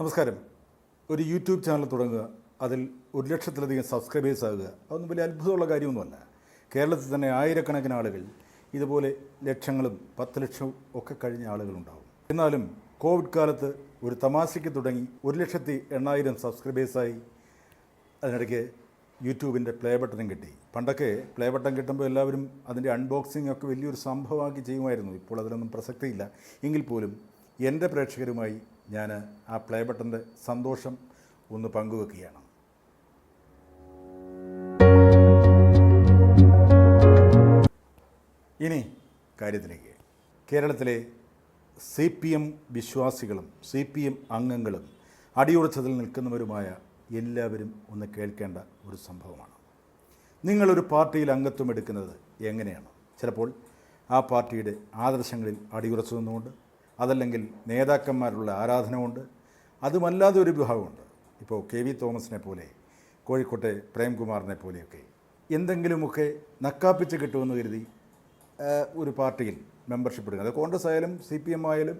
നമസ്കാരം. ഒരു YouTube channel തുടങ്ങുക അതിൽ ഒരു ലക്ഷത്തിലധികം സബ്സ്ക്രൈബേഴ്സ് ആകുക അതൊന്നും വലിയ അത്ഭുതമുള്ള കാര്യമൊന്നുമല്ല. കേരളത്തിൽ തന്നെ ആയിരക്കണക്കിന് ആളുകൾ ഇതുപോലെ ലക്ഷങ്ങളും പത്ത് ലക്ഷവും ഒക്കെ കഴിഞ്ഞ ആളുകളുണ്ടാവും. എന്നാലും കോവിഡ് കാലത്ത് ഒരു തമാശയ്ക്ക് തുടങ്ങി ഒരു ലക്ഷത്തി എണ്ണായിരം സബ്സ്ക്രൈബേഴ്സായി അതിനിടയ്ക്ക് യൂട്യൂബിന്റെ പ്ലേ ബട്ടനും കിട്ടി. പണ്ടൊക്കെ പ്ലേ ബട്ടൺ കിട്ടുമ്പോൾ എല്ലാവരും അതിന്റെ അൺബോക്സിംഗ് ഒക്കെ വലിയൊരു സംഭവമാക്കി ചെയ്യുമായിരുന്നു. ഇപ്പോൾ അതിലൊന്നും പ്രസക്തിയില്ല. എങ്കിൽ പോലും എന്റെ പ്രേക്ഷകരുമായി ഞാൻ ആ പ്ലേ ബട്ടന്റെ സന്തോഷം ഒന്ന് പങ്കുവെക്കുകയാണ്. ഇനി കാര്യത്തിലേക്ക്. കേരളത്തിലെ സി പി എം വിശ്വാസികളും സി പി എം അംഗങ്ങളും അടിയുറച്ചതിൽ നിൽക്കുന്നവരുമായ എല്ലാവരും ഒന്ന് കേൾക്കേണ്ട ഒരു സംഭവമാണ്. നിങ്ങളൊരു പാർട്ടിയിൽ അംഗത്വം എടുക്കുന്നത് എങ്ങനെയാണ്? ചിലപ്പോൾ ആ പാർട്ടിയുടെ ആദർശങ്ങളിൽ അടിയുറച്ചു നിന്നുകൊണ്ട് അതല്ലെങ്കിൽ നേതാക്കന്മാരുള്ള ആരാധനമുണ്ട് അതുമല്ലാതെ ഒരു വിഭാഗമുണ്ട്. ഇപ്പോൾ കെ വി തോമസിനെ പോലെ കോഴിക്കോട്ടെ പ്രേംകുമാറിനെ പോലെയൊക്കെ എന്തെങ്കിലുമൊക്കെ നക്കാപ്പിച്ച് കിട്ടുമെന്ന് കരുതി ഒരു പാർട്ടിയിൽ മെമ്പർഷിപ്പ് എടുക്കുന്നത് കോൺഗ്രസ് ആയാലും സി പി എം ആയാലും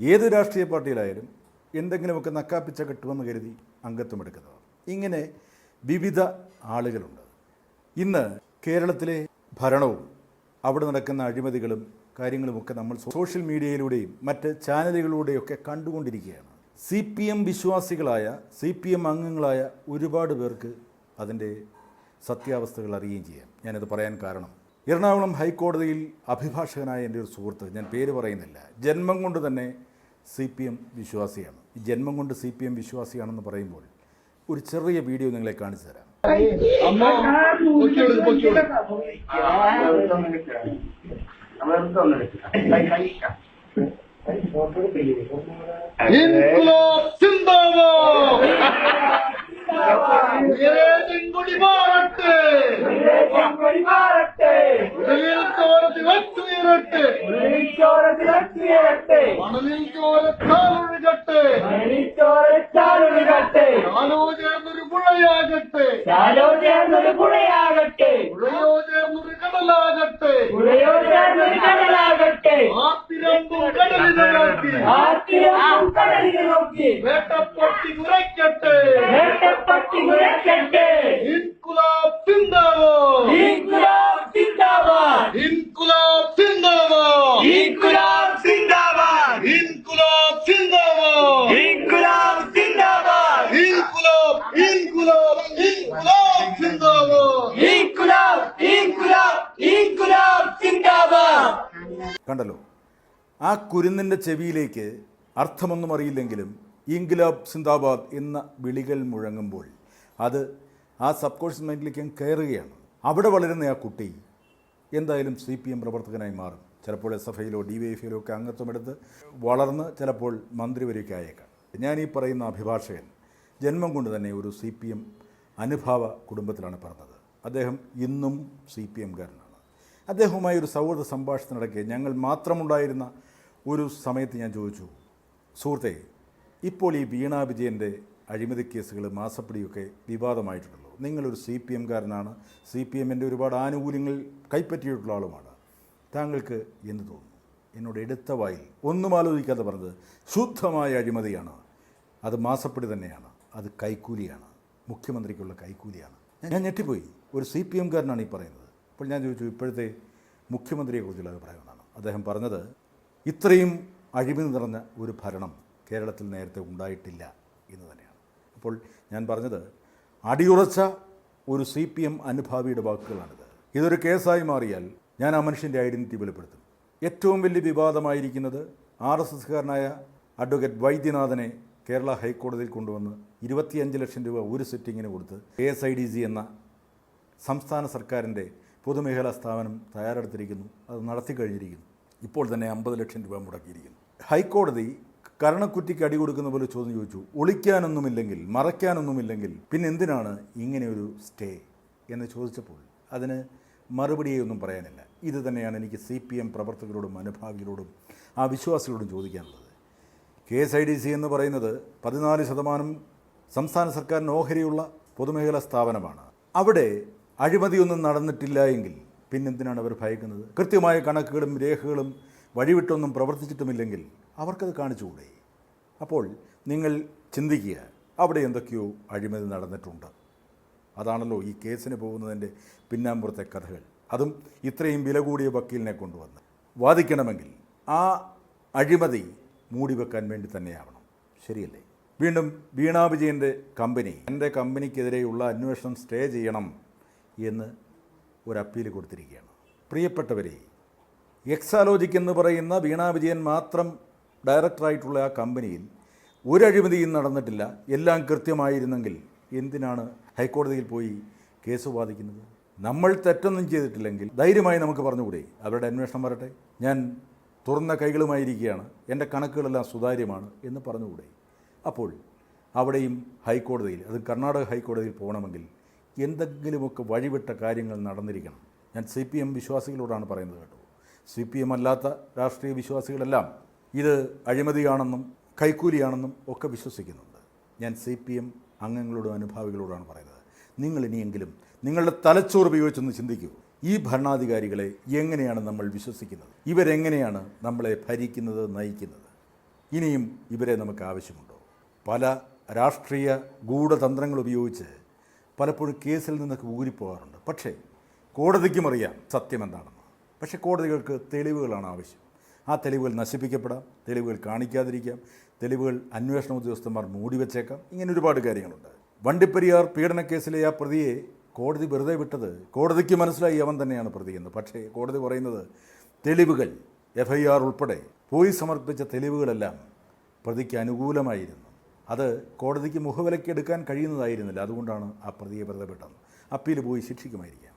ഏത് രാഷ്ട്രീയ പാർട്ടിയിലായാലും എന്തെങ്കിലുമൊക്കെ നക്കാപ്പിച്ച കിട്ടുമെന്ന് കരുതി അംഗത്വം എടുക്കുന്നത് ഇങ്ങനെ വിവിധ ആളുകളുണ്ട്. ഇന്ന് കേരളത്തിലെ ഭരണവും അവിടെ നടക്കുന്ന അഴിമതികളും കാര്യങ്ങളുമൊക്കെ നമ്മൾ സോഷ്യൽ മീഡിയയിലൂടെയും മറ്റ് ചാനലുകളിലൂടെയൊക്കെ കണ്ടുകൊണ്ടിരിക്കുകയാണ് സി പി എം വിശ്വാസികളായ സി പി എം അംഗങ്ങളായ ഒരുപാട് പേർക്ക് അതിന്റെ സത്യാവസ്ഥകൾ അറിയുകയും ചെയ്യാം ഞാനത് പറയാൻ കാരണം എറണാകുളം ഹൈക്കോടതിയിൽ അഭിഭാഷകനായ എന്റെ ഒരു സുഹൃത്ത് ഞാൻ പേര് പറയുന്നില്ല ജന്മം കൊണ്ട് തന്നെ സി പി എം വിശ്വാസിയാണ് ഈ ജന്മം കൊണ്ട് സി പി എം വിശ്വാസിയാണെന്ന് പറയുമ്പോൾ ഒരു ചെറിയ വീഡിയോ നിങ്ങളെ കാണിച്ചു തരാം ഇൻക്ലാബ് സിന്ദാബാദ്. ഏതെങ്കുടി മാറട്ടെ ഉടലിൽ ചോരത്തിൽ വച്ചുയരട്ടെ മണലിൽ ചോരത്താലൊഴുകട്ടെ ചാലോ ചേർന്നൊരു പുഴയാകട്ടെ. ചാലോ ചേർന്നൊരു പുഴയാകട്ടെ പുഴയോ ചേർന്നൊരു കടലാകട്ടെ പുഴയോ ചേർന്നൊരു കടലാകട്ടെ ആത്തിരമ്പും കടലിനെ നോക്കി ആത്തിരം കടലിനെ നോക്കി വേട്ടപ്പൊട്ടി കുറയ്ക്കട്ടെ വേട്ടപ്പട്ടി കുരക്കട്ടെ ഇൻകുലാബ് സിന്ദാബാദ് ഇൻകുലാബ് സിന്ദാബാദ് ഇൻകുലാബ് സിന്ദാബാദ് ഇൻകുലാബ് സിന്ദാബാദ് ഇൻകുലാബ് സിന്ദാബാദ് ഇൻകുലാബ് സിന്ദാബാദ് ഇൻകുലാബ് ഇൻകുലാബ് ഇൻകുലാബ് സിന്ദാബാദ് ഇൻകുലാബ് ഇൻകുലാബ് ഇൻകുലാബ് സിന്ദാബാദ് കണ്ടല്ലോ ആ കുരുന്നിന്റെ ചെവിയിലേക്ക് അർത്ഥമൊന്നും അറിയില്ലെങ്കിലും ഇൻഗിലാബ് സിന്ദാബാദ് എന്ന വിളികൾ മുഴങ്ങുമ്പോൾ അത് ആ സബ് കോൺഷ്യസ് മൈൻഡിലേക്ക് കയറുകയാണ്. അവിടെ വളരുന്ന ആ കുട്ടി എന്തായാലും സി പി എം പ്രവർത്തകനായി മാറും. ചിലപ്പോൾ എസ് എഫ് ഐയിലോ ഡി വൈ എഫിലോ ഒക്കെ അംഗത്വമെടുത്ത് വളർന്ന് ചിലപ്പോൾ മന്ത്രി വരെയൊക്കെ ആയേക്കാം. ഞാൻ ഈ പറയുന്ന അഭിഭാഷകൻ ജന്മം കൊണ്ട് തന്നെ ഒരു സി പി എം അനുഭാവ കുടുംബത്തിലാണ് പറഞ്ഞത് അദ്ദേഹം ഇന്നും സി പി എംകാരനാണ് അദ്ദേഹവുമായി ഒരു സൗഹൃദ സംഭാഷണത്തിനിടയ്ക്ക് ഞങ്ങൾ മാത്രമുണ്ടായിരുന്ന ഒരു സമയത്ത് ഞാൻ ചോദിച്ചു സുഹൃത്തെ ഇപ്പോൾ ഈ വീണ വിജയന്റെ അഴിമതി കേസുകൾ മാസപ്പടിയൊക്കെ വിവാദമായിട്ടുണ്ടല്ലോ. നിങ്ങളൊരു സി പി എംകാരനാണ് സി പി എമ്മിന്റെ ഒരുപാട് ആനുകൂല്യങ്ങൾ കൈപ്പറ്റിയിട്ടുള്ള ആളുമാണ്. താങ്കൾക്ക് എന്ത് തോന്നുന്നു? എന്നോട് എടുത്ത വായിൽ ഒന്നും ആലോചിക്കാതെ പറഞ്ഞത് ശുദ്ധമായ അഴിമതിയാണ്. അത് മാസപ്പടി തന്നെയാണ്. അത് കൈക്കൂലിയാണ്. മുഖ്യമന്ത്രിക്കുള്ള കൈക്കൂലിയാണ്. ഞാൻ ഞെട്ടിപ്പോയി. ഒരു സി പി എംകാരനാണ് ഈ പറയുന്നത്. അപ്പോൾ ഞാൻ ചോദിച്ചു ഇപ്പോഴത്തെ മുഖ്യമന്ത്രിയെക്കുറിച്ചുള്ള അഭിപ്രായം എന്താണ്? അദ്ദേഹം പറഞ്ഞത് ഇത്രയും അഴിമതി നിറഞ്ഞ ഒരു ഭരണം കേരളത്തിൽ നേരത്തെ ഉണ്ടായിട്ടില്ല എന്ന് തന്നെയാണ്. അപ്പോൾ ഞാൻ പറഞ്ഞത് അടിയുറച്ച ഒരു സി പി എം അനുഭാവിയുടെ വാക്കുകളാണിത്. ഇതൊരു കേസായി മാറിയാൽ ഞാൻ ആ മനുഷ്യന്റെ ഐഡന്റിറ്റി വെളിപ്പെടുത്തും. ഏറ്റവും വലിയ വിവാദമായിരിക്കുന്നത് ആർ എസ് എസ്കാരനായ അഡ്വക്കേറ്റ് വൈദ്യനാഥനെ കേരള ഹൈക്കോടതിയിൽ കൊണ്ടുവന്ന് ഇരുപത്തിയഞ്ച് ലക്ഷം രൂപ ഒരു സിറ്റിങ്ങിന് കൊടുത്ത് K S I D C എന്ന സംസ്ഥാന സർക്കാരിന്റെ പൊതുമേഖലാ സ്ഥാപനം തയ്യാറെടുത്തിരിക്കുന്നു. അത് നടത്തി കഴിഞ്ഞിരിക്കുന്നു ഇപ്പോൾ തന്നെ അമ്പത് ലക്ഷം രൂപ മുടക്കിയിരിക്കുന്നു. ഹൈക്കോടതി കരണക്കുറ്റിക്ക് അടി കൊടുക്കുന്ന പോലെ ചോദ്യം ചോദിച്ചു. ഒളിക്കാനൊന്നുമില്ലെങ്കിൽ മറയ്ക്കാനൊന്നുമില്ലെങ്കിൽ പിന്നെ എന്തിനാണ് ഇങ്ങനെ ഒരു സ്റ്റേ? എന്ന് ചോദിച്ചപ്പോൾ അതിന് മറുപടിയൊന്നും പറയാനില്ല. ഇത് തന്നെയാണ് എനിക്ക് സി പി എം പ്രവർത്തകരോടും അനുഭാവികളോടും ആ വിശ്വാസികളോടും ചോദിക്കാനുള്ളത്. K S I D C എന്ന് പറയുന്നത് പതിനാല് ശതമാനം സംസ്ഥാന സർക്കാരിന് ഓഹരിയുള്ള പൊതുമേഖലാ സ്ഥാപനമാണ്. അവിടെ അഴിമതിയൊന്നും നടന്നിട്ടില്ല എങ്കിൽ പിന്നെന്തിനാണ് അവർ ഭയക്കുന്നത്? കൃത്യമായ കണക്കുകളും രേഖകളും വഴിവിട്ടൊന്നും പ്രവർത്തിച്ചിട്ടുമില്ലെങ്കിൽ അവർക്കത് കാണിച്ചുകൂടെ? അപ്പോൾ നിങ്ങൾ ചിന്തിക്കുക അവിടെ എന്തൊക്കെയോ അഴിമതി നടന്നിട്ടുണ്ട്. അതാണല്ലോ ഈ കേസിന് പോകുന്നതിന്റെ പിന്നാമ്പുറത്തെ കഥകൾ. അതും ഇത്രയും വില കൂടിയ വക്കീലിനെ കൊണ്ടുവന്ന്. വാദിക്കണമെങ്കിൽ ആ അഴിമതി മൂടിവെക്കാൻ വേണ്ടി തന്നെയാവണം. ശരിയല്ലേ? വീണ്ടും വീണാ വിജയന്റെ കമ്പനി എന്റെ കമ്പനിക്കെതിരെയുള്ള അന്വേഷണം സ്റ്റേ ചെയ്യണം എന്ന് ഒരു അപ്പീൽ കൊടുത്തിരിക്കുകയാണ്. പ്രിയപ്പെട്ടവരെ എക്സാലോജിക് എന്ന് പറയുന്ന വീണാ വിജയൻ മാത്രം ഡയറക്ടറായിട്ടുള്ള ആ കമ്പനിയിൽ ഒരു അഴിമതിയും നടന്നിട്ടില്ല. എല്ലാം കൃത്യമായിരുന്നെങ്കിൽ എന്തിനാണ് ഹൈക്കോടതിയിൽ പോയി കേസ് വാദിക്കുന്നത്? നമ്മൾ തെറ്റൊന്നും ചെയ്തിട്ടില്ലെങ്കിൽ ധൈര്യമായി നമുക്ക് പറഞ്ഞുകൂടെ? അവരുടെ അന്വേഷണം വരട്ടെ. ഞാൻ തുറന്ന കൈകളുമായിരിക്കുകയാണ്. എന്റെ കണക്കുകളെല്ലാം സുതാര്യമാണ് എന്ന് പറഞ്ഞുകൂടെ? അപ്പോൾ അവിടെയും ഹൈക്കോടതിയിൽ അത് കർണാടക ഹൈക്കോടതിയിൽ പോകണമെങ്കിൽ എന്തെങ്കിലുമൊക്കെ വഴിവിട്ട കാര്യങ്ങൾ നടന്നിരിക്കണം. ഞാൻ സി പി എം വിശ്വാസികളോടാണ് പറയുന്നത് കേട്ടോ. സി പി എം അല്ലാത്ത രാഷ്ട്രീയ വിശ്വാസികളെല്ലാം ഇത് അഴിമതിയാണെന്നും കൈക്കൂലിയാണെന്നും ഒക്കെ വിശ്വസിക്കുന്നുണ്ട്. ഞാൻ സി പി എം അംഗങ്ങളോടും അനുഭാവികളോടാണ് പറയുന്നത്. നിങ്ങൾ ഇനിയെങ്കിലും നിങ്ങളുടെ തലച്ചോറ് ഉപയോഗിച്ചൊന്ന് ചിന്തിക്കൂ. ഈ ഭരണാധികാരികളെ എങ്ങനെയാണ് നമ്മൾ വിശ്വസിക്കുന്നത്? ഇവരെങ്ങനെയാണ് നമ്മളെ ഭരിക്കുന്നത് നയിക്കുന്നത്? ഇനിയും ഇവരെ നമുക്ക് ആവശ്യമുണ്ടോ? പല രാഷ്ട്രീയ ഗൂഢതന്ത്രങ്ങൾ ഉപയോഗിച്ച് പലപ്പോഴും കേസിൽ നിന്നൊക്കെ ഊരിപ്പോകാറുണ്ട്. പക്ഷേ കോടതിക്കും അറിയാം സത്യം എന്താണെന്ന് പക്ഷേ കോടതികൾക്ക് തെളിവുകളാണ് ആവശ്യം. ആ തെളിവുകൾ നശിപ്പിക്കപ്പെടാം തെളിവുകൾ കാണിക്കാതിരിക്കാം തെളിവുകൾ അന്വേഷണ ഉദ്യോഗസ്ഥന്മാർ മൂടിവെച്ചേക്കാം ഇങ്ങനെ ഒരുപാട് കാര്യങ്ങളുണ്ട്. വണ്ടിപ്പെരിയാർ പീഡനക്കേസിലെ ആ പ്രതിയെ കോടതി വെറുതെ വിട്ടത് കോടതിക്ക് മനസ്സിലായി അവൻ തന്നെയാണ് പ്രതിയെന്ന് പക്ഷേ കോടതി പറയുന്നത് തെളിവുകൾ എഫ് ഐ ആർ ഉൾപ്പെടെ പോയി സമർപ്പിച്ച തെളിവുകളെല്ലാം പ്രതിക്ക് അനുകൂലമായിരുന്നു. അത് കോടതിക്ക് മുഖവിലയ്ക്ക് എടുക്കാൻ കഴിയുന്നതായിരുന്നില്ല. അതുകൊണ്ടാണ് ആ പ്രതിയെ വെറുതെ വിട്ടത്. അപ്പീൽ പോയി ശിക്ഷിക്കുമായിരിക്കാം.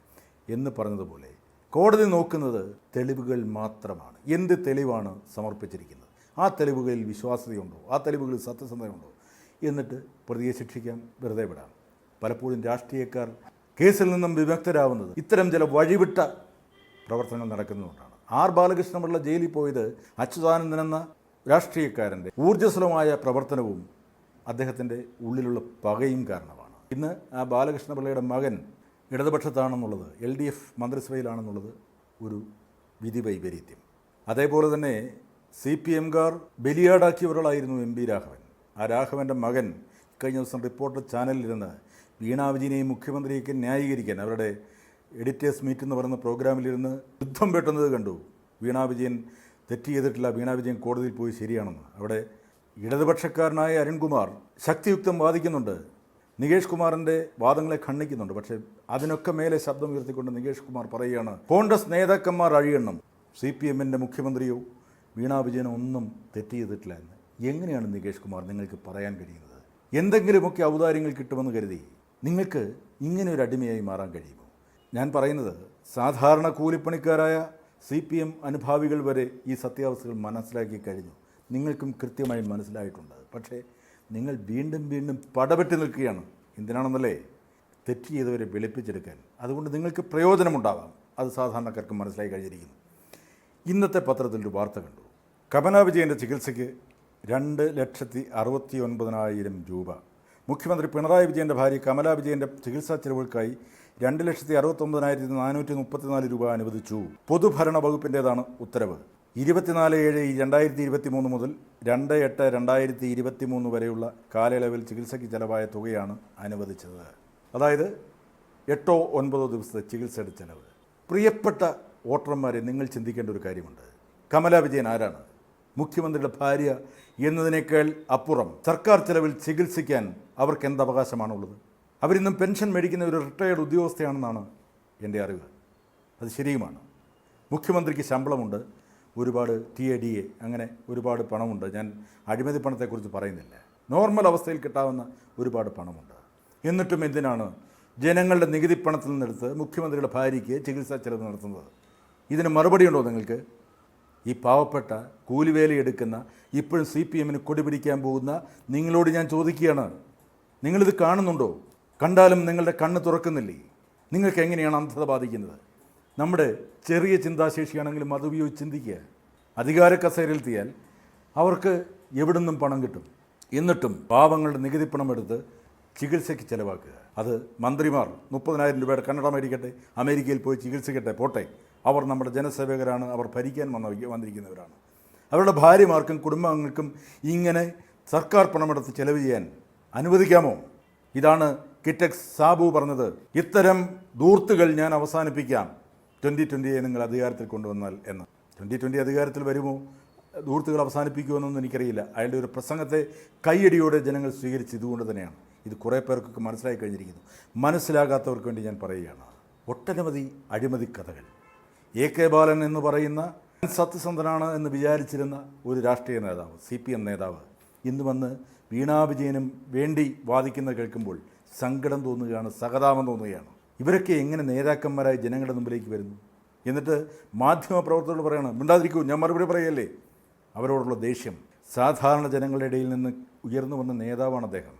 എന്ന് പറഞ്ഞതുപോലെ കോടതി നോക്കുന്നത് തെളിവുകൾ മാത്രമാണ്. എന്ത് തെളിവാണ് സമർപ്പിച്ചിരിക്കുന്നത്? ആ തെളിവുകളിൽ വിശ്വാസ്യതയുണ്ടോ? ആ തെളിവുകളിൽ സത്യസന്ധതയുണ്ടോ? എന്നിട്ട് പ്രതിയെ ശിക്ഷിക്കാൻ വെറുതെ വിടാം. പലപ്പോഴും രാഷ്ട്രീയക്കാർ കേസിൽ നിന്നും വിമുക്തരാവുന്നത് ഇത്തരം ചില വഴിവിട്ട പ്രവർത്തനങ്ങൾ നടക്കുന്നതുകൊണ്ടാണ്. ആർ ബാലകൃഷ്ണപിള്ള ജയിലിൽ പോയത് അച്യുതാനന്ദൻ എന്ന രാഷ്ട്രീയക്കാരന്റെ ഊർജസ്വലമായ പ്രവർത്തനവും അദ്ദേഹത്തിന്റെ ഉള്ളിലുള്ള പകയും കാരണമാണ്. ഇന്ന് ആ ബാലകൃഷ്ണപിള്ളയുടെ മകൻ ഇടതുപക്ഷത്താണെന്നുള്ളത് എൽ ഡി എഫ് മന്ത്രിസഭയിലാണെന്നുള്ളത് ഒരു വിധി വൈപരീത്യം. അതേപോലെ തന്നെ സി പി എംകാർ ബലിയാടാക്കിയ ഒരാളായിരുന്നു എം പി രാഘവൻ. ആ രാഘവന്റെ മകൻ കഴിഞ്ഞ ദിവസം റിപ്പോർട്ടർ ചാനലിലിരുന്ന് വീണാ വിജയനെയും മുഖ്യമന്ത്രിയൊക്കെ ന്യായീകരിക്കാൻ അവരുടെ എഡിറ്റേഴ്സ് മീറ്റ് എന്ന് പറയുന്ന പ്രോഗ്രാമിലിരുന്ന് യുദ്ധം വെട്ടുന്നത് കണ്ടു. വീണാ വിജയൻ തെറ്റ് ചെയ്തിട്ടില്ല വീണാ വിജയൻ കോടതിയിൽ പോയി ശരിയാണെന്ന്. അവിടെ ഇടതുപക്ഷക്കാരനായ അരുൺകുമാർ ശക്തിയുക്തം വാദിക്കുന്നുണ്ട്. നികേഷ് കുമാറിന്റെ വാദങ്ങളെ ഖണ്ഡിക്കുന്നുണ്ട്. പക്ഷേ അതിനൊക്കെ മേലെ ശബ്ദം ഉയർത്തിക്കൊണ്ട് നികേഷ് കുമാർ പറയുകയാണ് കോൺഗ്രസ് നേതാക്കന്മാർ അഴിയണം സി പി എമ്മിന്റെ മുഖ്യമന്ത്രിയോ വീണാ വിജയനോ ഒന്നും തെറ്റ് ചെയ്തിട്ടില്ല എന്ന്. എങ്ങനെയാണ് നികേഷ് കുമാർ നിങ്ങൾക്ക് പറയാൻ കഴിയുന്നത്? എന്തെങ്കിലുമൊക്കെ ഔദാര്യങ്ങൾ കിട്ടുമെന്ന് കരുതി നിങ്ങൾക്ക് ഇങ്ങനെ ഒരു അടിമയായി മാറാൻ കഴിയുമോ? ഞാൻ പറയുന്നത് സാധാരണ കൂലിപ്പണിക്കാരായ സി പി എം അനുഭാവികൾ വരെ ഈ സത്യാവസ്ഥകൾ മനസ്സിലാക്കി കഴിഞ്ഞു. നിങ്ങൾക്കും കൃത്യമായി മനസ്സിലായിട്ടുണ്ട്. പക്ഷേ നിങ്ങൾ വീണ്ടും വീണ്ടും പടപെട്ടി നിൽക്കുകയാണ്. എന്തിനാണെന്നല്ലേ? തെറ്റ് ചെയ്തവരെ വെളുപ്പിച്ചെടുക്കാൻ. അതുകൊണ്ട് നിങ്ങൾക്ക് പ്രയോജനമുണ്ടാവാം. അത് സാധാരണക്കാർക്ക് മനസ്സിലായി കഴിഞ്ഞിരിക്കുന്നു. ഇന്നത്തെ പത്രത്തിൽ ഒരു വാർത്ത കണ്ടു. കമലാ വിജയന്റെ ചികിത്സയ്ക്ക് രണ്ട് ലക്ഷത്തി അറുപത്തി ഒൻപതിനായിരം രൂപ. മുഖ്യമന്ത്രി പിണറായി വിജയന്റെ ഭാര്യ കമലാ വിജയന്റെ ചികിത്സാ ചെലവുകൾക്കായി രണ്ട് ലക്ഷത്തി അറുപത്തൊമ്പതിനായിരത്തി നാനൂറ്റി മുപ്പത്തിനാല് രൂപ അനുവദിച്ചു. പൊതുഭരണ വകുപ്പിന്റേതാണ് ഉത്തരവ്. ഇരുപത്തിനാല് ഏഴ് രണ്ടായിരത്തി ഇരുപത്തി മൂന്ന് മുതൽ രണ്ട് എട്ട് രണ്ടായിരത്തി ഇരുപത്തി മൂന്ന് വരെയുള്ള കാലയളവിൽ ചികിത്സയ്ക്ക് ചിലവായ തുകയാണ് അനുവദിച്ചത്. അതായത് എട്ടോ ഒൻപതോ ദിവസത്തെ ചികിത്സയുടെ ചിലവ്. പ്രിയപ്പെട്ട വോട്ടർമാരെ നിങ്ങൾ ചിന്തിക്കേണ്ട ഒരു കാര്യമുണ്ട്. കമലാ വിജയൻ ആരാണ്? മുഖ്യമന്ത്രിയുടെ ഭാര്യ എന്നതിനേക്കാൾ അപ്പുറം സർക്കാർ ചിലവിൽ ചികിത്സിക്കാൻ അവർക്ക് എന്ത് അവകാശമാണുള്ളത്? അവരിന്നും പെൻഷൻ മേടിക്കുന്ന ഒരു റിട്ടയേർഡ് ഉദ്യോഗസ്ഥയാണെന്നാണ് എന്റെ അറിവ്. അത് ശരിയുമാണ്. മുഖ്യമന്ത്രിക്ക് ശമ്പളമുണ്ട്. ഒരുപാട് ടി എ ഡി എ അങ്ങനെ ഒരുപാട് പണമുണ്ട്. ഞാൻ അഴിമതി പണത്തെക്കുറിച്ച് പറയുന്നില്ല. നോർമൽ അവസ്ഥയിൽ കിട്ടാവുന്ന ഒരുപാട് പണമുണ്ട്. എന്നിട്ടും എന്തിനാണ് ജനങ്ങളുടെ നികുതി പണത്തിൽ നിന്നെടുത്ത് മുഖ്യമന്ത്രിയുടെ ഭാര്യയ്ക്ക് ചികിത്സാ ചെലവ് നടത്തുന്നത്? ഇതിന് മറുപടിയുണ്ടോ നിങ്ങൾക്ക്? ഈ പാവപ്പെട്ട കൂലിവേലയെടുക്കുന്ന ഇപ്പോഴും സി പി എമ്മിന് കൊടി പിടിക്കാൻ പോകുന്ന നിങ്ങളോട് ഞാൻ ചോദിക്കുകയാണ്. നിങ്ങളിത് കാണുന്നുണ്ടോ? കണ്ടാലും നിങ്ങളുടെ കണ്ണ് തുറക്കുന്നില്ലേ? നിങ്ങൾക്ക് എങ്ങനെയാണ് അന്ധത ബാധിക്കുന്നത്? നമ്മുടെ ചെറിയ ചിന്താശേഷിയാണെങ്കിലും അത് ഉപയോഗിച്ച് ചിന്തിക്കുക. അധികാര കസേരയിൽ കസേരയിലെത്തിയാൽ അവർക്ക് എവിടുന്നും പണം കിട്ടും. എന്നിട്ടും പാവങ്ങളുടെ നികുതി പണം എടുത്ത് ചികിത്സയ്ക്ക് ചിലവാക്കുക. അത് മന്ത്രിമാർ മുപ്പതിനായിരം രൂപയുടെ കന്നഡ മേടിക്കട്ടെ അമേരിക്കയിൽ പോയി ചികിത്സിക്കട്ടെ പോട്ടെ. അവർ നമ്മുടെ ജനസേവകരാണ് അവർ ഭരിക്കാൻ വന്ന വന്നിരിക്കുന്നവരാണ്. അവരുടെ ഭാര്യമാർക്കും കുടുംബാംഗങ്ങൾക്കും ഇങ്ങനെ സർക്കാർ പണമെടുത്ത് ചെലവ് ചെയ്യാൻ അനുവദിക്കാമോ? ഇതാണ് കിറ്റക്സ് സാബു പറഞ്ഞത്. ഇത്തരം ദൂർത്തുകൾ ഞാൻ അവസാനിപ്പിക്കാം. ട്വന്റി ട്വന്റിയെ നിങ്ങൾ അധികാരത്തിൽ കൊണ്ടുവന്നാൽ എന്ന്. ട്വന്റി ട്വന്റി അധികാരത്തിൽ വരുമോ? ദൂർത്തുകൾ അവസാനിപ്പിക്കുമെന്നൊന്നും എനിക്കറിയില്ല. അയാളുടെ ഒരു പ്രസംഗത്തെ കൈയടിയോടെ ജനങ്ങൾ സ്വീകരിച്ച് ഇതുകൊണ്ട് തന്നെയാണ്. ഇത് കുറേ പേർക്കൊക്കെ മനസ്സിലായി കഴിഞ്ഞിരിക്കുന്നു. മനസ്സിലാകാത്തവർക്ക് വേണ്ടി ഞാൻ പറയുകയാണ്. ഒട്ടനവധി അഴിമതി കഥകൾ. എ കെ ബാലൻ എന്ന് പറയുന്ന സത്യസന്ധനാണ് എന്ന് വിചാരിച്ചിരുന്ന ഒരു രാഷ്ട്രീയ നേതാവ് സി പി എം നേതാവ് ഇന്ന് വന്ന് വീണാ വിജയനും വേണ്ടി വാദിക്കുന്ന കേൾക്കുമ്പോൾ സങ്കടം തോന്നുകയാണ് സഹതാപം തോന്നുകയാണ്. ഇവരൊക്കെ എങ്ങനെ നേതാക്കന്മാരായി ജനങ്ങളുടെ മുമ്പിലേക്ക് വരുന്നു? എന്നിട്ട് മാധ്യമ പ്രവർത്തകർ പറയണം മിണ്ടാതിരിക്കൂ ഞാൻ മറുപടി പറയല്ലേ? അവരോടുള്ള ദേഷ്യം. സാധാരണ ജനങ്ങളുടെ ഇടയിൽ നിന്ന് ഉയർന്നു വന്ന നേതാവാണ് അദ്ദേഹം.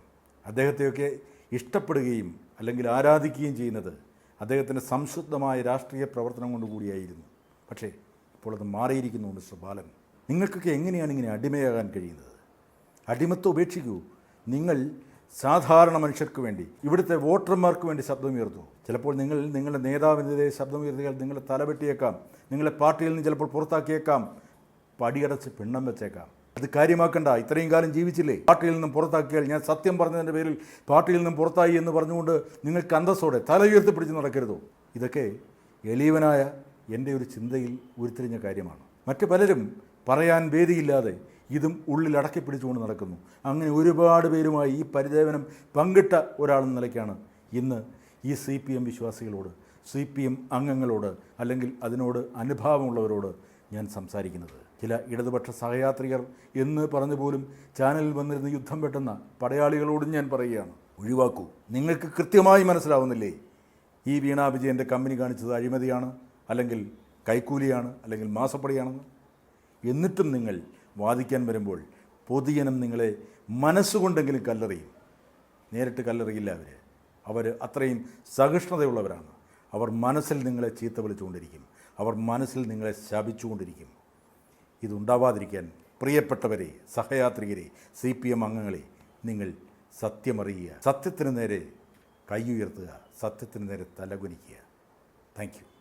അദ്ദേഹത്തെയൊക്കെ ഇഷ്ടപ്പെടുകയും അല്ലെങ്കിൽ ആരാധിക്കുകയും ചെയ്യുന്നത് അദ്ദേഹത്തിന്റെ സംശുദ്ധമായ രാഷ്ട്രീയ പ്രവർത്തനം കൊണ്ടുകൂടിയായിരുന്നു പക്ഷേ ഇപ്പോൾ അത് മാറിയിരിക്കുന്നു മിസ്റ്റർ ബാലൻ. നിങ്ങൾക്കൊക്കെ എങ്ങനെയാണ് ഇങ്ങനെ അടിമയാകാൻ കഴിയുന്നത്? അടിമത്വം ഉപേക്ഷിക്കൂ. നിങ്ങൾ സാധാരണ മനുഷ്യർക്ക് വേണ്ടി ഇവിടുത്തെ വോട്ടർമാർക്ക് വേണ്ടി ശബ്ദമുയർത്തു ചിലപ്പോൾ നിങ്ങൾ നിങ്ങളുടെ നേതാവിനെതിരെ ശബ്ദമുയർത്തിയാൽ നിങ്ങളെ തലവെട്ടിയേക്കാം നിങ്ങളെ പാർട്ടിയിൽ നിന്ന് ചിലപ്പോൾ പുറത്താക്കിയേക്കാം പടിയടച്ച് പിണ്ണം വെച്ചേക്കാം. അത് കാര്യമാക്കണ്ട ഇത്രയും കാലം ജീവിച്ചില്ലേ? പാർട്ടിയിൽ നിന്നും പുറത്താക്കിയാൽ ഞാൻ സത്യം പറഞ്ഞതിന്റെ പേരിൽ പാർട്ടിയിൽ നിന്നും പുറത്തായി എന്ന് പറഞ്ഞുകൊണ്ട് നിങ്ങൾക്ക് അന്തസ്സോടെ തല ഉയർത്തി പിടിച്ച് നടക്കരുതോ? ഇതൊക്കെ എളിയവനായ എന്റെ ഒരു ചിന്തയിൽ ഉരുത്തിരിഞ്ഞ കാര്യമാണ്. മറ്റു പലരും പറയാൻ വേദിയില്ലാതെ ഇതും ഉള്ളിൽ അടക്കി പിടിച്ചുകൊണ്ട് നടക്കുന്നു. അങ്ങനെ ഒരുപാട് പേരുമായി ഈ പരിദേവനം പങ്കിട്ട ഒരാളെന്ന നിലയ്ക്കാണ് ഇന്ന് ഈ സി പി എം വിശ്വാസികളോട് സി പി എം അംഗങ്ങളോട് അല്ലെങ്കിൽ അതിനോട് അനുഭാവമുള്ളവരോട് ഞാൻ സംസാരിക്കുന്നത്. ചില ഇടതുപക്ഷ സഹയാത്രികർ എന്ന് പറഞ്ഞു പോലും ചാനലിൽ വന്നിരുന്ന് യുദ്ധം പെട്ടെന്ന പടയാളികളോടും ഞാൻ പറയുകയാണ്. ഒഴിവാക്കൂ. നിങ്ങൾക്ക് കൃത്യമായി മനസ്സിലാവുന്നില്ലേ? ഈ വീണാ വിജയന്റെ കമ്പനി കാണിച്ചത് അഴിമതിയാണ് അല്ലെങ്കിൽ കൈക്കൂലിയാണ് അല്ലെങ്കിൽ മാസപ്പടിയാണെന്ന്? എന്നിട്ടും നിങ്ങൾ വാദിക്കാൻ വരുമ്പോൾ പൊതുജനം നിങ്ങളെ മനസ്സുകൊണ്ടെങ്കിലും കല്ലെറിയും. നേരിട്ട് കല്ലെറിയില്ല അവർ അവർ അത്രയും സഹിഷ്ണുതയുള്ളവരാണ്. അവർ മനസ്സിൽ നിങ്ങളെ ചീത്ത വിളിച്ചുകൊണ്ടിരിക്കും. അവർ മനസ്സിൽ നിങ്ങളെ ശപിച്ചുകൊണ്ടിരിക്കും. ഇതുണ്ടാവാതിരിക്കാൻ പ്രിയപ്പെട്ടവരെ സഹയാത്രികരെ സി പി എം അംഗങ്ങളെ നിങ്ങൾ സത്യമറിയുക. സത്യത്തിന് നേരെ കൈയുയർത്തുക. സത്യത്തിന് നേരെ തലകുനിക്കുക. Thank you.